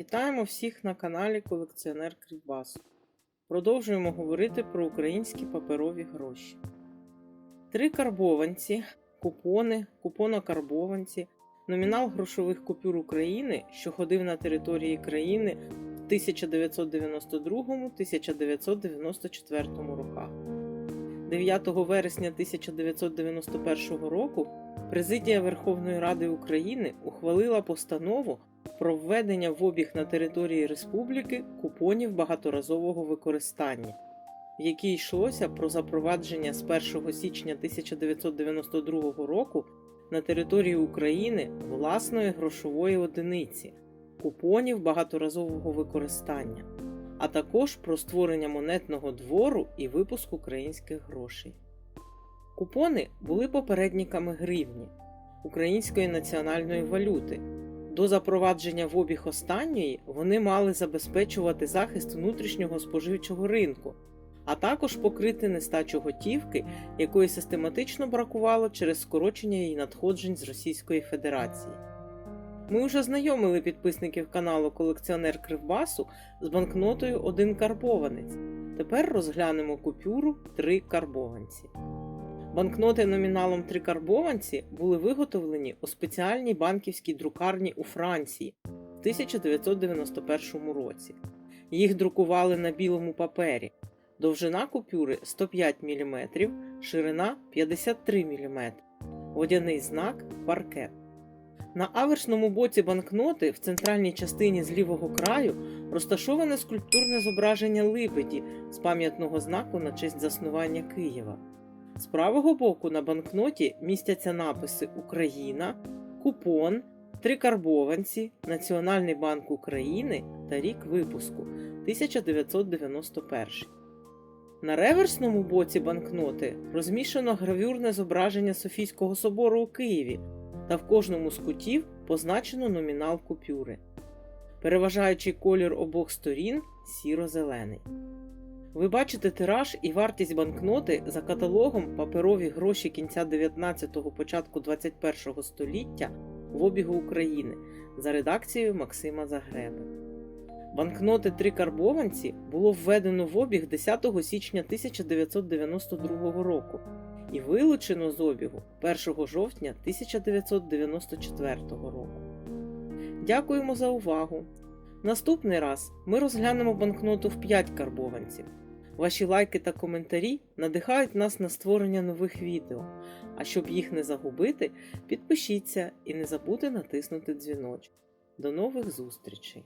Вітаємо всіх на каналі Колекціонер Кривбасу. Продовжуємо говорити про українські паперові гроші. Три карбованці, купони, купонокарбованці, номінал грошових купюр України, що ходив на території країни в 1992-1994 роках. 9 вересня 1991 року Президія Верховної Ради України ухвалила постанову про введення в обіг на території республіки купонів багаторазового використання, в якій йшлося про запровадження з 1 січня 1992 року на території України власної грошової одиниці купонів багаторазового використання, а також про створення монетного двору і випуск українських грошей. Купони були попередниками гривні, української національної валюти. До запровадження в обіг останньої вони мали забезпечувати захист внутрішнього споживчого ринку, а також покрити нестачу готівки, якої систематично бракувало через скорочення її надходжень з Російської Федерації. Ми вже знайомили підписників каналу Колекціонер Кривбасу з банкнотою Один карбованець. Тепер розглянемо купюру Три карбованці. Банкноти номіналом три карбованці були виготовлені у спеціальній банківській друкарні у Франції в 1991 році. Їх друкували на білому папері. Довжина купюри 105 мм, ширина 53 мм, водяний знак паркет. На аверсному боці банкноти в центральній частині з лівого краю розташоване скульптурне зображення липеді з пам'ятного знаку на честь заснування Києва. З правого боку на банкноті містяться написи Україна, Купон, Три карбованці, Національний банк України та рік випуску 1991. На реверсному боці банкноти розміщено гравюрне зображення Софійського собору у Києві та в кожному з кутів позначено номінал купюри. Переважаючий колір обох сторін сіро-зелений. Ви бачите тираж і вартість банкноти за каталогом паперові гроші кінця 19-го, початку 21-го століття в обігу України за редакцією Максима Загреби. Банкноти три карбованці було введено в обіг 10 січня 1992 року і вилучено з обігу 1 жовтня 1994 року. Дякуємо за увагу! Наступний раз ми розглянемо банкноту в 5 карбованців. Ваші лайки та коментарі надихають нас на створення нових відео. А щоб їх не загубити, підпишіться і не забудьте натиснути дзвіночок. До нових зустрічей!